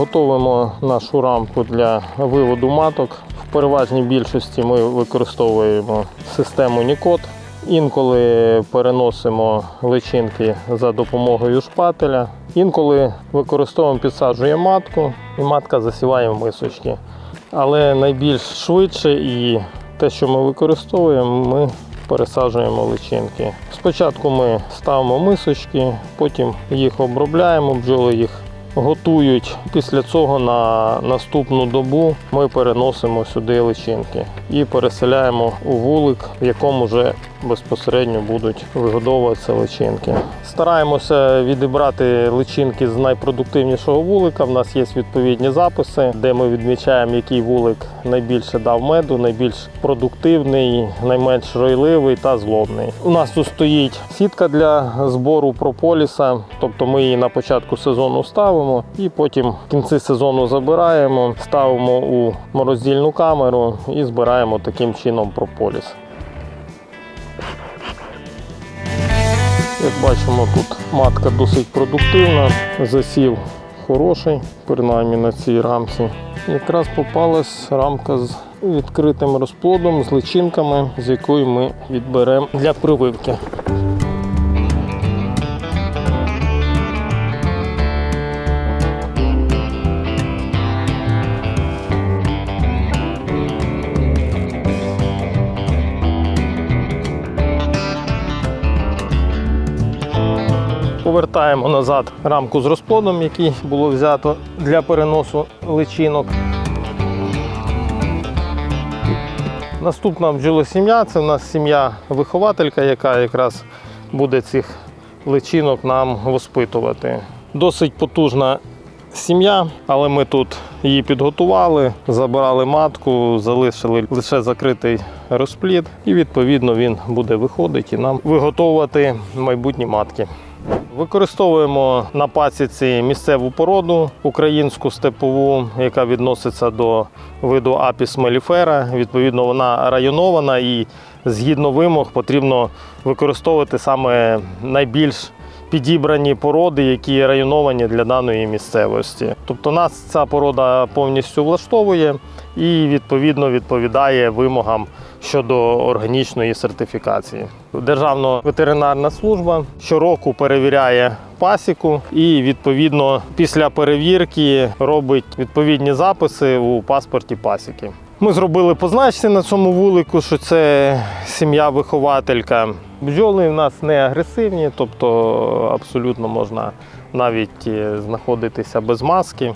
Готуємо нашу рамку для виводу маток. В переважній більшості ми використовуємо систему Нікот. Інколи переносимо личинки за допомогою шпателя. Інколи використовуємо, підсаджуємо матку і матка засіває мисочки. Але найбільш швидше і те, що ми використовуємо, ми пересаджуємо личинки. Спочатку ми ставимо мисочки, потім їх обробляємо, бджоли їх готують. Після цього на наступну добу ми переносимо сюди личинки і переселяємо у вулик, в якому вже безпосередньо будуть вигодовуватися личинки. Стараємося відібрати личинки з найпродуктивнішого вулика. В нас є відповідні записи, де ми відмічаємо, який вулик найбільше дав меду, найбільш продуктивний, найменш ройливий та злобний. У нас тут стоїть сітка для збору прополіса, тобто ми її на початку сезону ставимо і потім в кінці сезону забираємо, ставимо у морозильну камеру і збираємо таким чином прополіс. Як бачимо, тут матка досить продуктивна, засів хороший, принаймні на цій рамці. Якраз попалась рамка з відкритим розплодом, з личинками, з якої ми відберемо для прививки. Повертаємо назад рамку з розплодом, який було взято для переносу личинок. Наступна бджолосім'я це в нас сім'я-вихователька, яка якраз буде цих личинок нам воспитувати. Досить потужна сім'я, але ми тут її підготували, забирали матку, залишили лише закритий розплід, і відповідно він буде виходити і нам виготовувати майбутні матки. Використовуємо на пасіці місцеву породу українську степову, яка відноситься до виду апіс меліфера. Відповідно, вона районована і згідно вимог потрібно використовувати саме найбільш підібрані породи, які районовані для даної місцевості. Тобто нас ця порода повністю влаштовує і відповідно відповідає вимогам щодо органічної сертифікації. Державна ветеринарна служба щороку перевіряє пасіку і відповідно після перевірки робить відповідні записи у паспорті пасіки. Ми зробили позначці на цьому вулику, що це сім'я-вихователька. Бджоли в нас не агресивні, тобто абсолютно можна навіть е, знаходитися без маски.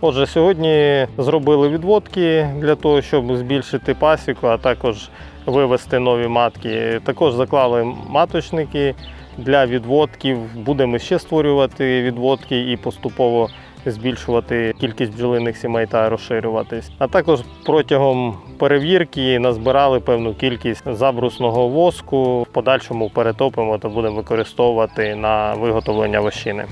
Отже, сьогодні зробили відводки для того, щоб збільшити пасіку, а також вивести нові матки. Також заклали маточники для відводків. Будемо ще створювати відводки і поступово збільшувати кількість бджолиних сімей та розширюватись. А також протягом перевірки назбирали певну кількість забрусного воску. В подальшому перетопимо та будемо використовувати на виготовлення вощини.